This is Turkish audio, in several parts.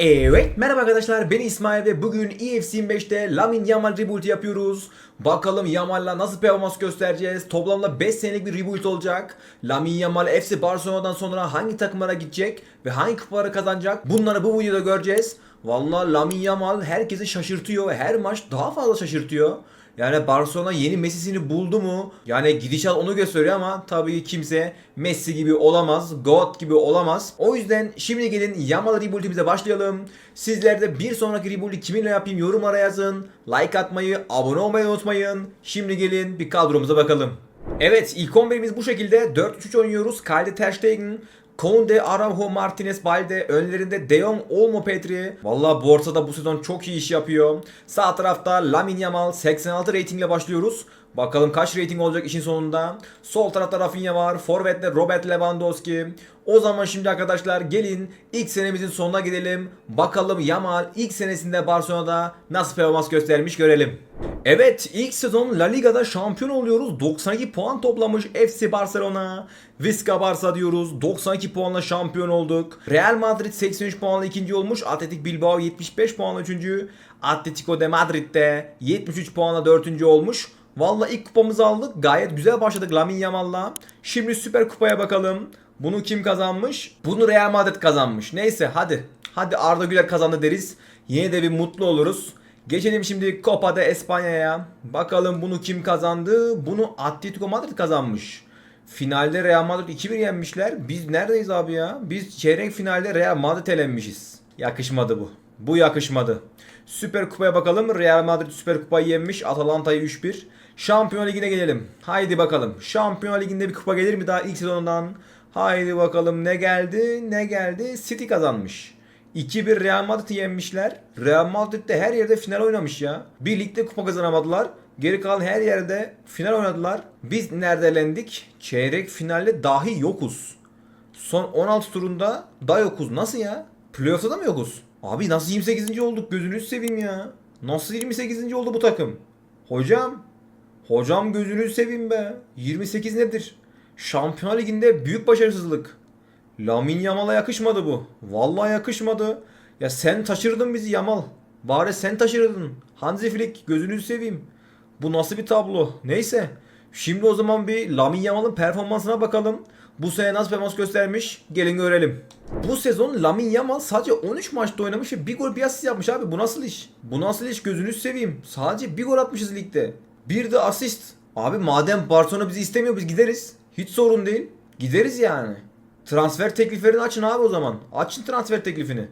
Evet merhaba arkadaşlar ben İsmail ve bugün EFC 25'te Lamin Yamal Rebuild yapıyoruz. Bakalım Yamal'la nasıl performans göstereceğiz. Toplamda 5 senelik bir rebuild olacak. Lamin Yamal FC Barcelona'dan sonra hangi takımlara gidecek ve hangi kupaları kazanacak bunları bu videoda göreceğiz. Vallahi Lamin Yamal herkesi şaşırtıyor ve her maç daha fazla şaşırtıyor. Yani Barcelona yeni Messi'sini buldu mu? Yani gidişat onu gösteriyor ama tabii kimse Messi gibi olamaz, God gibi olamaz. O yüzden şimdi gelin Yamal Rebuild'imize başlayalım. Sizler de bir sonraki Rebuild'i kiminle yapayım yorumlara yazın. Like atmayı, abone olmayı unutmayın. Şimdi gelin bir kadromuza bakalım. Evet ilk 11'imiz bu şekilde 4-3-3 oynuyoruz. Kalde Ter Stegen, Conde, Araujo, Martinez, Balde, önlerinde De Jong, Olmo, Petri. Valla bu ortada bu sezon çok iyi iş yapıyor. Sağ tarafta Lamine Yamal 86 ratingle başlıyoruz. Bakalım kaç rating olacak işin sonunda. Sol tarafta Rafinha var. Forvet'te Robert Lewandowski. O zaman şimdi arkadaşlar gelin ilk senemizin sonuna gidelim. Bakalım Yamal ilk senesinde Barcelona'da nasıl performans göstermiş görelim. Evet ilk sezon La Liga'da şampiyon oluyoruz. 92 puan toplamış FC Barcelona. Visca Barça diyoruz. 92 puanla şampiyon olduk. Real Madrid 83 puanla ikinci olmuş. Atletik Bilbao 75 puanla üçüncü. Atletico de Madrid de 73 puanla dördüncü olmuş. Valla ilk kupamızı aldık. Gayet güzel başladık Lamine Yamal'la. Şimdi Süper Kupa'ya bakalım. Bunu kim kazanmış? Bunu Real Madrid kazanmış. Neyse hadi. Hadi Arda Güler kazandı deriz. Yine de bir mutlu oluruz. Geçelim şimdi Copa de Espanya'ya. Bakalım bunu kim kazandı? Bunu Atletico Madrid kazanmış. Finalde Real Madrid 2-1 yenmişler. Biz neredeyiz abi ya? Biz çeyrek finalde Real Madrid elenmişiz. Yakışmadı bu. Bu yakışmadı. Süper Kupa'ya bakalım. Real Madrid Süper Kupa'yı yenmiş. Atalanta'yı 3-1. Şampiyon Ligi'ne gelelim. Haydi bakalım. Şampiyon Ligi'nde bir kupa gelir mi daha ilk sezonundan? Haydi bakalım ne geldi? Ne geldi? City kazanmış. 2-1 Real Madrid'i yenmişler. Real Madrid de her yerde final oynamış ya. Bir ligde kupa kazanamadılar. Geri kalan her yerde final oynadılar. Biz nerede elendik? Çeyrek finalde dahi yokuz. Son 16 turunda da yokuz. Nasıl ya? Playoff'ta da mı yokuz? Abi nasıl 28. olduk? Gözünüzü seveyim ya. Nasıl 28. oldu bu takım? Hocam. Hocam gözünüzü seveyim be. 28 nedir? Şampiyonlar Ligi'nde büyük başarısızlık. Lamin Yamal'a yakışmadı bu. Vallahi yakışmadı. Ya sen taşırdın bizi Yamal. Bari sen taşırdın. Hansi Flick gözünüzü seveyim. Bu nasıl bir tablo? Neyse. Şimdi o zaman bir Lamin Yamal'ın performansına bakalım. Bu sene nasıl performans göstermiş? Gelin görelim. Bu sezon Lamin Yamal sadece 13 maçta oynamış ve bir gol bir asist yapmış abi. Bu nasıl iş? Bu nasıl iş gözünüzü seveyim. Sadece bir gol atmışız ligde. Bir de asist. Abi madem Barcelona bizi istemiyor biz gideriz. Hiç sorun değil. Gideriz yani. Transfer tekliflerini açın abi o zaman. Açın transfer teklifini.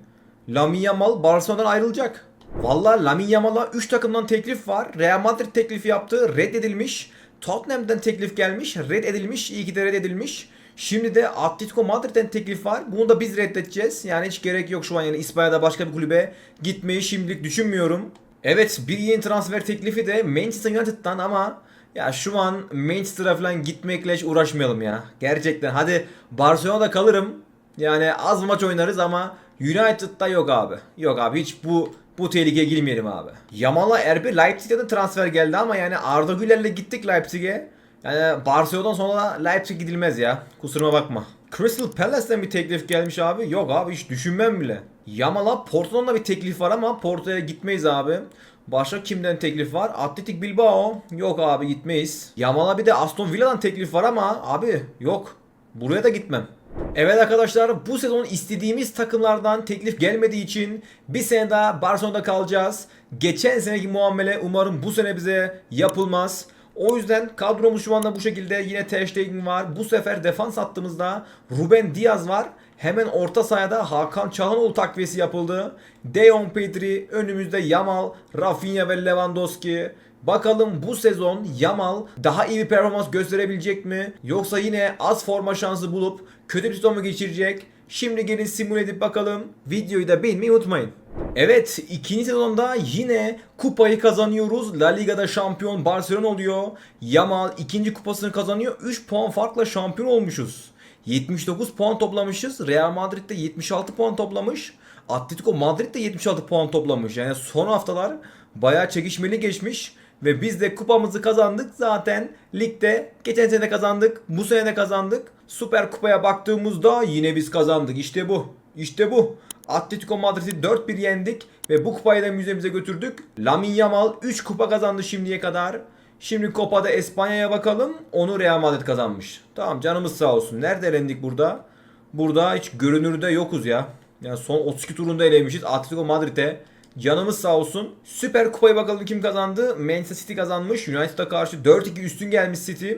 Lamine Yamal Barcelona'dan ayrılacak. Valla Lamine Yamal'a 3 takımdan teklif var. Real Madrid teklifi yaptı. Reddedilmiş. Tottenham'dan teklif gelmiş. Reddedilmiş. İyi ki de reddedilmiş. Şimdi de Atletico Madrid'den teklif var. Bunu da biz reddedeceğiz. Yani hiç gerek yok şu an yani İspanya'da başka bir kulübe gitmeyi şimdilik düşünmüyorum. Evet bir yeni transfer teklifi de Manchester United'dan ama ya şu an Manchester'a falan gitmekle hiç uğraşmayalım ya. Gerçekten hadi Barcelona'da kalırım. Yani az maç oynarız ama United'da yok abi. Yok abi hiç bu bu tehlikeye girmeyelim abi. Yamal'a RB Leipzig'e de transfer geldi ama yani Arda Güler'le gittik Leipzig'e. Yani Barcelona'dan sonra Leipzig gidilmez ya. Kusuruma bakma. Crystal Palace'den bir teklif gelmiş abi. Yok abi hiç düşünmem bile. Yamal'a Porto'dan da bir teklif var ama Porto'ya gitmeyiz abi. Başka kimden teklif var? Atletik Bilbao. Yok abi gitmeyiz. Yamal'a bir de Aston Villa'dan teklif var ama abi yok. Buraya da gitmem. Evet arkadaşlar bu sezon istediğimiz takımlardan teklif gelmediği için bir sene daha Barcelona'da kalacağız. Geçen seneki muamele umarım bu sene bize yapılmaz. O yüzden kadromuz şu anda bu şekilde yine Ter Stegen var. Bu sefer defans hattımızda Ruben Diaz var. Hemen orta sahada Hakan Çalhanoğlu takviyesi yapıldı. De Jong Pedri, önümüzde Yamal, Rafinha ve Lewandowski. Bakalım bu sezon Yamal daha iyi bir performans gösterebilecek mi? Yoksa yine az forma şansı bulup kötü bir sezon mu geçirecek? Şimdi gelin simüle edip bakalım. Videoyu da beğenmeyi unutmayın. Evet ikinci sezonda yine kupayı kazanıyoruz. La Liga'da şampiyon Barcelona oluyor. Yamal ikinci kupasını kazanıyor. 3 puan farkla şampiyon olmuşuz. 79 puan toplamışız. Real Madrid de 76 puan toplamış. Atletico Madrid de 76 puan toplamış. Yani son haftalar bayağı çekişmeli geçmiş. Ve biz de kupamızı kazandık. Zaten ligde geçen sene kazandık. Bu sene de kazandık. Süper Kupa'ya baktığımızda yine biz kazandık. İşte bu. İşte bu. Atletico Madrid'i 4-1 yendik ve bu kupayı da müzemize götürdük. Lamine Yamal 3 kupa kazandı şimdiye kadar. Şimdi Copa'da Espanya'ya bakalım. Onu Real Madrid kazanmış. Tamam canımız sağ olsun. Nerede elendik burada? Burada hiç görünürde yokuz ya. Yani son 32 turunda elemişiz Atletico Madrid'e. Canımız sağ olsun. Süper Kupayı bakalım kim kazandı? Manchester City kazanmış. United'a karşı 4-2 üstün gelmiş City.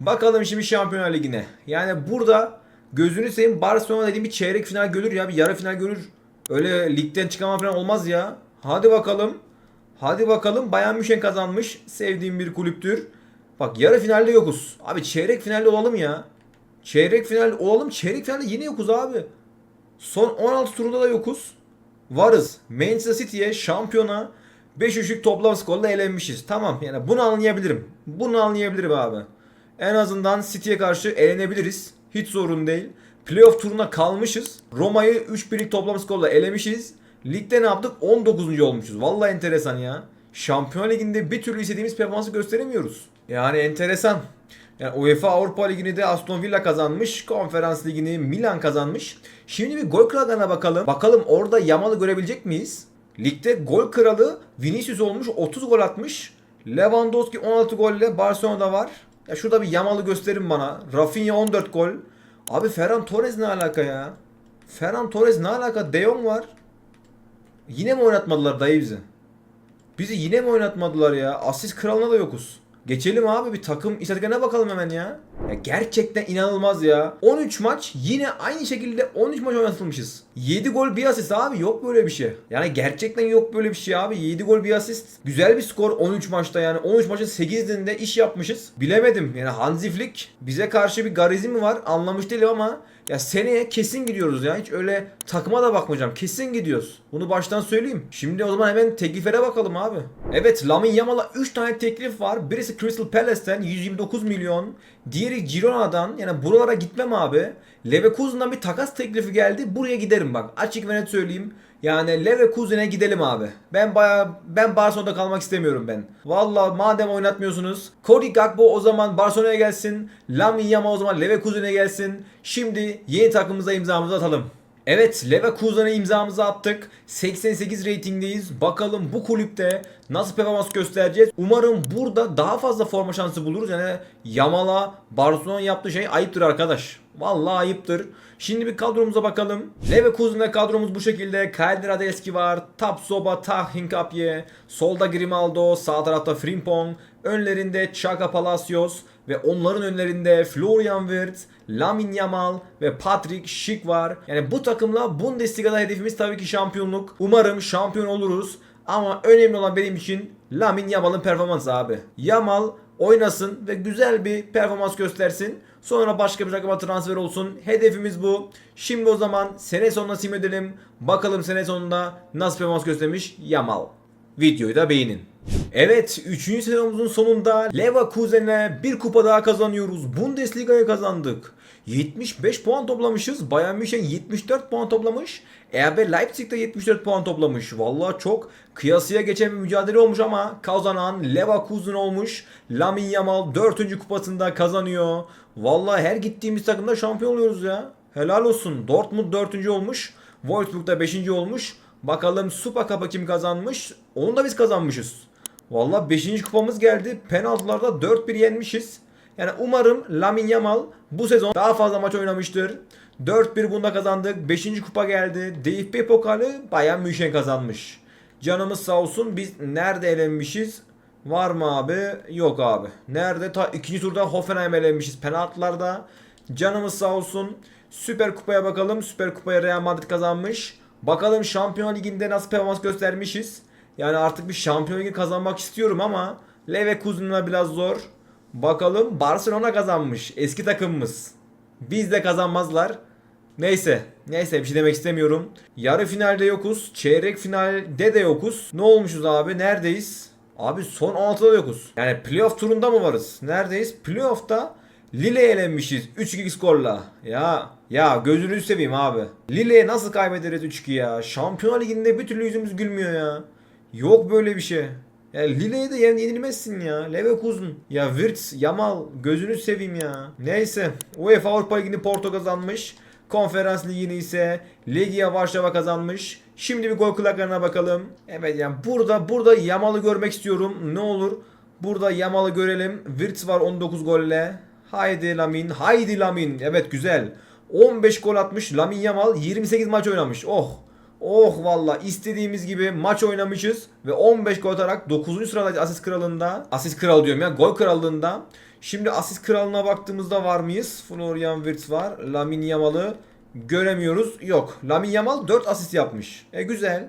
Bakalım şimdi Şampiyonlar Ligi'ne. Yani burada gözünü seveyim Barcelona dediğim bir çeyrek final görür ya. Bir yarı final görür. Öyle ligden çıkama falan olmaz ya. Hadi bakalım. Hadi bakalım. Bayern München kazanmış. Sevdiğim bir kulüptür. Bak yarı finalde yokuz. Abi çeyrek finalde olalım ya. Çeyrek final olalım. Çeyrek finalde yine yokuz abi. Son 16 turunda da yokuz. Varız. Manchester City'ye şampiyona 5-3'lük toplam skorla elenmişiz. Tamam yani bunu anlayabilirim. Bunu anlayabilirim abi. En azından City'ye karşı elenebiliriz. Hiç sorun değil. Playoff turuna kalmışız. Roma'yı 3-1'lik toplam skorla elemişiz. Ligde ne yaptık? 19. olmuşuz. Vallahi enteresan ya. Şampiyon Ligi'nde bir türlü istediğimiz performansı gösteremiyoruz. Yani enteresan. Yani UEFA Avrupa Ligi'ni de Aston Villa kazanmış. Konferans Ligi'ni Milan kazanmış. Şimdi bir gol kralına bakalım. Bakalım orada Yamal'ı görebilecek miyiz? Ligde gol kralı Vinicius olmuş. 30 gol atmış. Lewandowski 16 golle Barcelona'da var. Ya şurada bir Yamal'ı gösterin bana. Rafinha 14 gol. Abi Ferran Torres ne alaka ya? Ferran Torres ne alaka? De Jong var. Yine mi oynatmadılar dayı bizi? Bizi yine mi oynatmadılar ya? Asist kralına da yokuz. Geçelim abi bir takım istatistiklerine bakalım hemen ya. ya. Gerçekten inanılmaz ya. 13 maç yine aynı şekilde 13 maç oynatılmışız. 7 gol bir asist abi yok böyle bir şey. Yani gerçekten yok böyle bir şey abi. 7 gol bir asist. Güzel bir skor 13 maçta yani. 13 maçın 8'inde iş yapmışız. Bilemedim yani Hansi Flick bize karşı bir garizm mi var anlamış değilim ama ya seneye kesin gidiyoruz ya. Hiç öyle takıma da bakmayacağım. Kesin gidiyoruz. Bunu baştan söyleyeyim. Şimdi o zaman hemen tekliflere bakalım abi. Evet Lamine Yamal'a 3 tane teklif var. Birisi Crystal Palace'ten 129 milyon. Diğeri Girona'dan. Yani buralara gitmem abi. Leverkusen'dan bir takas teklifi geldi. Buraya giderim bak. Açık ve net söyleyeyim. Yani Leverkusen'e gidelim abi. Ben baya ben Barcelona'da kalmak istemiyorum ben. Valla madem oynatmıyorsunuz. Cody Gakpo o zaman Barcelona'ya gelsin. Lamine Yamal o zaman Leverkusen'e gelsin. Şimdi yeni takımımıza imzamızı atalım. Evet Leverkusen'e imzamızı attık. 88 reytingdeyiz. Bakalım bu kulüpte nasıl performans göstereceğiz. Umarım burada daha fazla forma şansı buluruz. Yani Yamal'a Barcelona yaptığı şey ayıptır arkadaş. Vallahi ayıptır. Şimdi bir kadromuza bakalım. Leverkusen'de kadromuz bu şekilde. Kadir Radeski var. Tapsoba, Tah Hinkapye. Solda Grimaldo. Sağ tarafta Frimpong. Önlerinde Chaka Palacios. Ve onların önlerinde Florian Wirtz, Lamine Yamal ve Patrick Schick var. Yani bu takımla Bundesliga'da hedefimiz tabii ki şampiyonluk. Umarım şampiyon oluruz. Ama önemli olan benim için Lamine Yamal'ın performansı abi. Yamal oynasın ve güzel bir performans göstersin. Sonra başka bir takıma transfer olsun. Hedefimiz bu. Şimdi o zaman sene sonuna sim edelim. Bakalım sene sonunda nasıl performans göstermiş Yamal. Videoyu da beğenin. Evet 3. sezonumuzun sonunda Leverkusen'e bir kupa daha kazanıyoruz. Bundesliga'yı kazandık. 75 puan toplamışız. Bayern München 74 puan toplamış. RB Leipzig de 74 puan toplamış. Vallahi çok kıyasıya geçen bir mücadele olmuş ama kazanan Leverkusen olmuş. Lamine Yamal 4. kupasında kazanıyor. Vallahi her gittiğimiz takımda şampiyon oluyoruz ya. Helal olsun. Dortmund 4. olmuş. Wolfsburg da 5. olmuş. Bakalım Super Cup'ı kim kazanmış? Onu da biz kazanmışız. Vallahi 5. kupamız geldi. Penaltılarda 4-1 yenmişiz. Yani umarım Lamine Yamal bu sezon daha fazla maç oynamıştır. 4-1 bunda kazandık. 5. kupa geldi. DFB Pokalı Bayern München kazanmış. Canımız sağ olsun. Biz nerede elenmişiz? Var mı abi? Yok abi. Nerede? Ta ikinci turda Hoffenheim elenmişiz penaltılarda. Canımız sağ olsun. Süper Kupa'ya bakalım. Süper Kupa'ya Real Madrid kazanmış. Bakalım Şampiyon Ligi'nde nasıl performans göstermişiz. Yani artık bir Şampiyon Ligi kazanmak istiyorum ama Leverkusen'la biraz zor. Bakalım Barcelona kazanmış. Eski takımımız. Biz de kazanmazlar. Neyse. Neyse bir şey demek istemiyorum. Yarı finalde yokuz. Çeyrek finalde de yokuz. Ne olmuşuz abi? Neredeyiz? Abi son 6'da yokuz. Yani playoff turunda mı varız? Neredeyiz? Playoff'ta Lille'ye elenmişiz 3-2 skorla. Ya ya gözünüzü seveyim abi. Lille'ye nasıl kaybederiz 3-2 ya? Şampiyonlar Ligi'nde bir türlü yüzümüz gülmüyor ya. Yok böyle bir şey. Ya Lille'ye de yenilmezsin ya. Leverkusen. Ya Wirtz, Yamal gözünü seveyim ya. Neyse. UEFA Avrupa Ligi'ni Porto kazanmış. Konferans ligini ise Legia Varşova kazanmış. Şimdi bir gol kulaklarına bakalım. Evet yani burada burada Yamal'ı görmek istiyorum. Ne olur burada Yamal'ı görelim. Wirtz var 19 golle. Haydi Lamin, haydi Lamin. Evet güzel. 15 gol atmış Lamin Yamal 28 maç oynamış. Oh. Oh valla istediğimiz gibi maç oynamışız ve 15 gol atarak 9. sırada asist kralında. Asist kralı diyorum ya gol krallığında. Şimdi asist kralına baktığımızda var mıyız? Florian Wirtz var. Lamin Yamal'ı göremiyoruz. Yok. Lamin Yamal 4 asist yapmış. E güzel.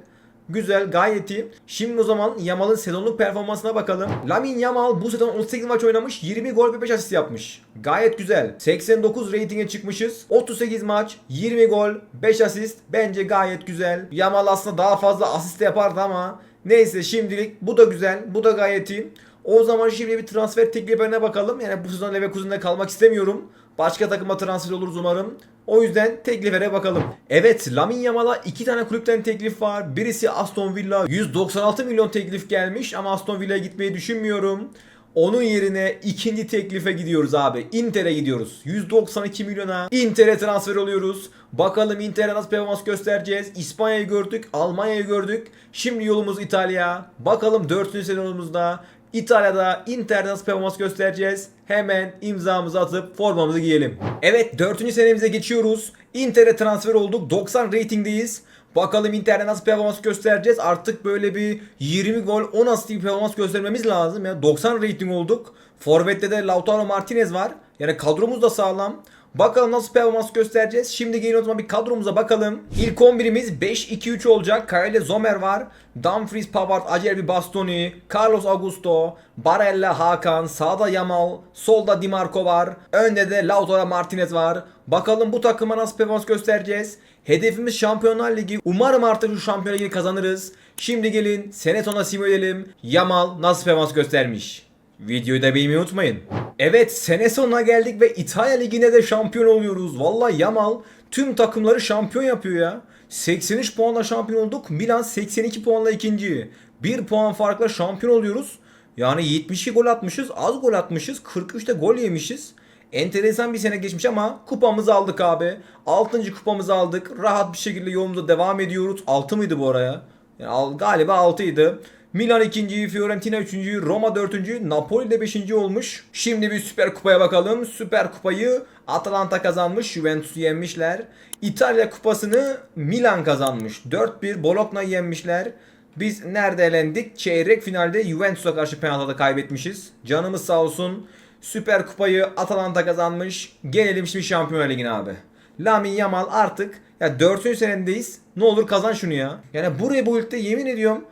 Güzel gayet iyi. Şimdi o zaman Yamal'ın sezonluk performansına bakalım. Lamin Yamal bu sezon 18 maç oynamış 20 gol ve 5 asist yapmış. Gayet güzel. 89 reytinge çıkmışız. 38 maç 20 gol 5 asist bence gayet güzel. Yamal aslında daha fazla asist yapardı ama neyse şimdilik bu da güzel. Bu da gayet iyi. O zaman şimdi bir transfer tekliflerine bakalım. Yani bu sezon Leverkusen'de kalmak istemiyorum. Başka takıma transfer oluruz umarım. O yüzden tekliflere bakalım. Evet Lamin Yamal'a iki tane kulüpten teklif var. Birisi Aston Villa 196 milyon teklif gelmiş ama Aston Villa'ya gitmeyi düşünmüyorum. Onun yerine ikinci teklife gidiyoruz abi. Inter'e gidiyoruz. 192 milyona Inter'e transfer oluyoruz. Bakalım Inter'e nasıl performans göstereceğiz. İspanya'yı gördük, Almanya'yı gördük. Şimdi yolumuz İtalya. Bakalım 4. sezonumuzda İtalya'da Inter'de nasıl performans göstereceğiz? Hemen imzamızı atıp formamızı giyelim. Evet 4. senemize geçiyoruz. Inter'e transfer olduk. 90 ratingdeyiz. Bakalım Inter'de nasıl performans göstereceğiz. Artık böyle bir 20 gol 10 asist bir performans göstermemiz lazım. ya 90 rating olduk. Forvet'te de Lautaro Martinez var. Yani kadromuz da sağlam. Bakalım nasıl performans göstereceğiz. Şimdi gelin o zaman bir kadromuza bakalım. İlk 11'imiz 5-2-3 olacak. Kyle Zomer var. Dumfries, Pavard, Acerbi, Bastoni, Carlos Augusto, Barella, Hakan, sağda Yamal, solda Di Marco var. Önde de Lautaro Martinez var. Bakalım bu takıma nasıl performans göstereceğiz. Hedefimiz Şampiyonlar Ligi. Umarım artık şu Şampiyonlar Ligi kazanırız. Şimdi gelin sim edelim. Yamal nasıl performans göstermiş. Videoyu da beğenmeyi unutmayın. Evet sene sonuna geldik ve İtalya Ligi'nde de şampiyon oluyoruz. Vallahi Yamal tüm takımları şampiyon yapıyor ya. 83 puanla şampiyon olduk. Milan 82 puanla ikinci. 1 puan farkla şampiyon oluyoruz. Yani 72 gol atmışız. Az gol atmışız. 43'te gol yemişiz. Enteresan bir sene geçmiş ama kupamızı aldık abi. 6. kupamızı aldık. Rahat bir şekilde yolumuza devam ediyoruz. 6 mıydı bu araya? Yani al- galiba 6 idi. Milan 2. Fiorentina 3. Roma 4. Napoli de 5. olmuş. Şimdi bir Süper Kupa'ya bakalım. Süper Kupayı Atalanta kazanmış. Juventus'u yenmişler. İtalya Kupası'nı Milan kazanmış. 4-1 Bologna'yı yenmişler. Biz nerede elendik? Çeyrek finalde Juventus'a karşı penaltıda kaybetmişiz. Canımız sağ olsun. Süper Kupayı Atalanta kazanmış. Gelelim şimdi Şampiyonlar Ligi'ne abi. Lamin Yamal artık ya 4. senedeyiz. Ne olur kazan şunu ya. Yani buraya bu ülkede yemin ediyorum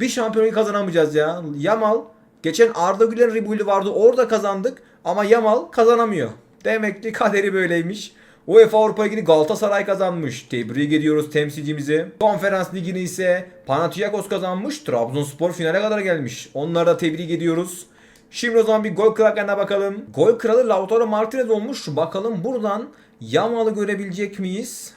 bir şampiyonayı kazanamayacağız ya. Yamal geçen Arda Güler Ribu'yu vardı orada kazandık ama Yamal kazanamıyor. Demek ki kaderi böyleymiş. UEFA Avrupa Ligi'ni Galatasaray kazanmış. Tebrik ediyoruz temsilcimizi. Konferans Ligi'ni ise Panathinaikos kazanmış. Trabzonspor finale kadar gelmiş. Onları da tebrik ediyoruz. Şimdi o zaman bir gol krallarına bakalım. Gol kralı Lautaro Martinez olmuş. Bakalım buradan Yamal'ı görebilecek miyiz?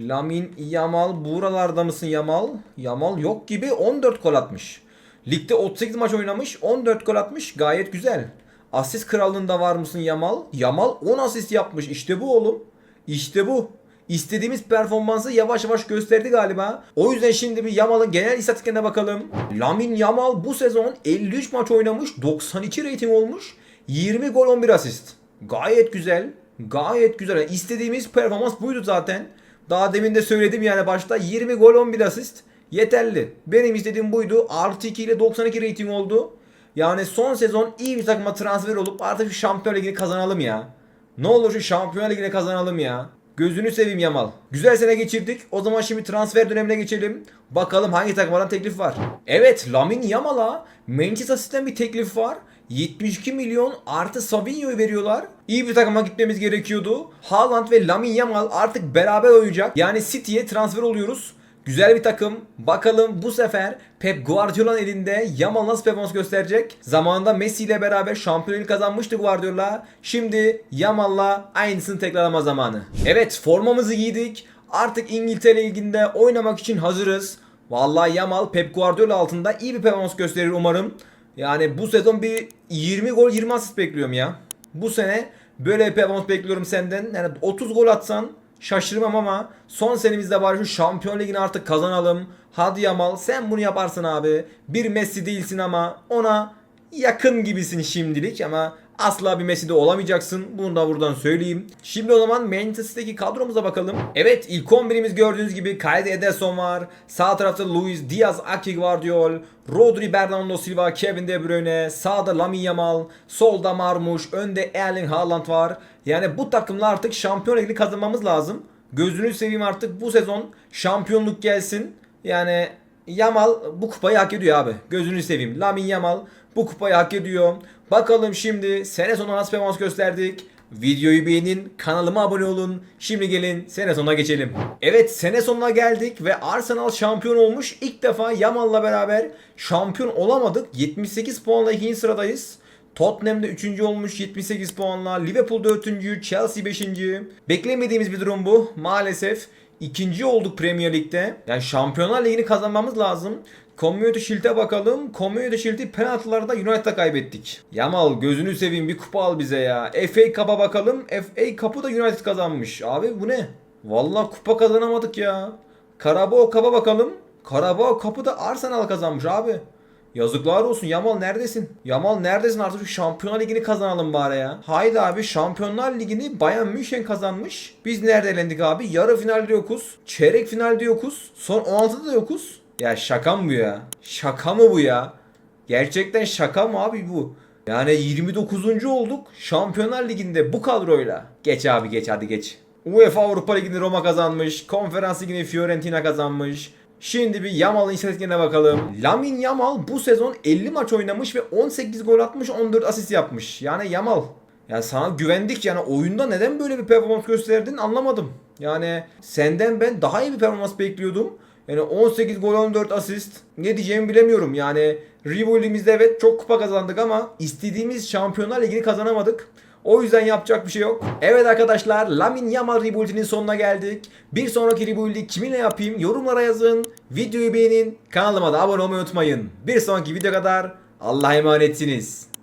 Lamin Yamal buralarda mısın Yamal? Yamal yok gibi 14 gol atmış. Ligde 38 maç oynamış 14 gol atmış gayet güzel. Asist krallığında var mısın Yamal? Yamal 10 asist yapmış işte bu oğlum. İşte bu. İstediğimiz performansı yavaş yavaş gösterdi galiba. O yüzden şimdi bir Yamal'ın genel istatistiklerine bakalım. Lamin Yamal bu sezon 53 maç oynamış 92 rating olmuş. 20 gol 11 asist. Gayet güzel. Gayet güzel. Yani istediğimiz performans buydu zaten. Daha demin de söyledim yani başta 20 gol 11 asist yeterli. Benim istediğim buydu. Artı 2 ile 92 rating oldu. Yani son sezon iyi bir takıma transfer olup artık şu Şampiyon Ligi'ni kazanalım ya. Ne olur şu Şampiyon Ligi'ni kazanalım ya. Gözünü seveyim Yamal. Güzel sene geçirdik. O zaman şimdi transfer dönemine geçelim. Bakalım hangi takımlardan teklif var. Evet Lamin Yamal'a Manchester City'den bir teklif var. 72 milyon artı Savinho'yu veriyorlar. İyi bir takıma gitmemiz gerekiyordu. Haaland ve Lamin Yamal artık beraber oynayacak. Yani City'ye transfer oluyoruz. Güzel bir takım. Bakalım bu sefer Pep Guardiola'nın elinde Yamal nasıl performans gösterecek? Zamanında Messi ile beraber şampiyonluğu kazanmıştı Guardiola. Şimdi Yamal'la aynısını tekrarlama zamanı. Evet formamızı giydik. Artık İngiltere Ligi'nde oynamak için hazırız. Vallahi Yamal Pep Guardiola altında iyi bir performans gösterir umarım. Yani bu sezon bir 20 gol 20 asist bekliyorum ya. Bu sene böyle performans bekliyorum senden. Yani 30 gol atsan Şaşırmam ama son senemizde bari şu Şampiyon Ligi'ni artık kazanalım. Hadi Yamal sen bunu yaparsın abi. Bir Messi değilsin ama ona yakın gibisin şimdilik ama asla bir Messi de olamayacaksın. Bunu da buradan söyleyeyim. Şimdi o zaman Manchester City'deki kadromuza bakalım. Evet ilk 11'imiz gördüğünüz gibi Kyle Ederson var. Sağ tarafta Luis Diaz, Aki Guardiol, Rodri, Bernardo Silva, Kevin De Bruyne, sağda Lamine Yamal, solda Marmuş, önde Erling Haaland var. Yani bu takımla artık Şampiyon Ligi'ni kazanmamız lazım. Gözünü seveyim artık bu sezon şampiyonluk gelsin. Yani Yamal bu kupayı hak ediyor abi. Gözünü seveyim. Lamine Yamal bu kupayı hak ediyor. Bakalım şimdi sene sonu nasıl performans gösterdik. Videoyu beğenin, kanalıma abone olun. Şimdi gelin sene sonuna geçelim. Evet sene sonuna geldik ve Arsenal şampiyon olmuş. İlk defa Yamal'la beraber şampiyon olamadık. 78 puanla ikinci sıradayız. Tottenham'da 3. olmuş 78 puanla. Liverpool 4. Chelsea 5. Beklemediğimiz bir durum bu. Maalesef ikinci olduk Premier Lig'de. Yani Şampiyonlar Ligi'ni kazanmamız lazım. Community Shield'e bakalım. Community Shield'i penaltılarda United'a kaybettik. Yamal gözünü seveyim bir kupa al bize ya. FA Cup'a bakalım. FA Cup'ı da United kazanmış. Abi bu ne? Vallahi kupa kazanamadık ya. Carabao Cup'a bakalım. Carabao Cup'ı da Arsenal kazanmış abi. Yazıklar olsun Yamal neredesin? Yamal neredesin artık şu Şampiyonlar Ligi'ni kazanalım bari ya. Haydi abi Şampiyonlar Ligi'ni Bayern München kazanmış. Biz nerede elendik abi? Yarı finalde yokuz. Çeyrek finalde yokuz. Son 16'da da yokuz. Ya şaka mı bu ya? Şaka mı bu ya? Gerçekten şaka mı abi bu? Yani 29. olduk Şampiyonlar Ligi'nde bu kadroyla. Geç abi geç hadi geç. UEFA Avrupa Ligi'ni Roma kazanmış. Konferans Ligi'ni Fiorentina kazanmış. Şimdi bir Yamal'ın istatistiklerine bakalım. Lamin Yamal bu sezon 50 maç oynamış ve 18 gol atmış 14 asist yapmış. Yani Yamal. Yani sana güvendik yani oyunda neden böyle bir performans gösterdin anlamadım. Yani senden ben daha iyi bir performans bekliyordum. Yani 18 gol 14 asist. Ne diyeceğimi bilemiyorum. Yani Rivalry'mizde evet çok kupa kazandık ama istediğimiz Şampiyonlar Ligi'ni kazanamadık. O yüzden yapacak bir şey yok. Evet arkadaşlar Lamin Yamal Rebuild'inin sonuna geldik. Bir sonraki Rebuild'i kiminle yapayım yorumlara yazın. Videoyu beğenin. Kanalıma da abone olmayı unutmayın. Bir sonraki video kadar Allah'a emanetsiniz.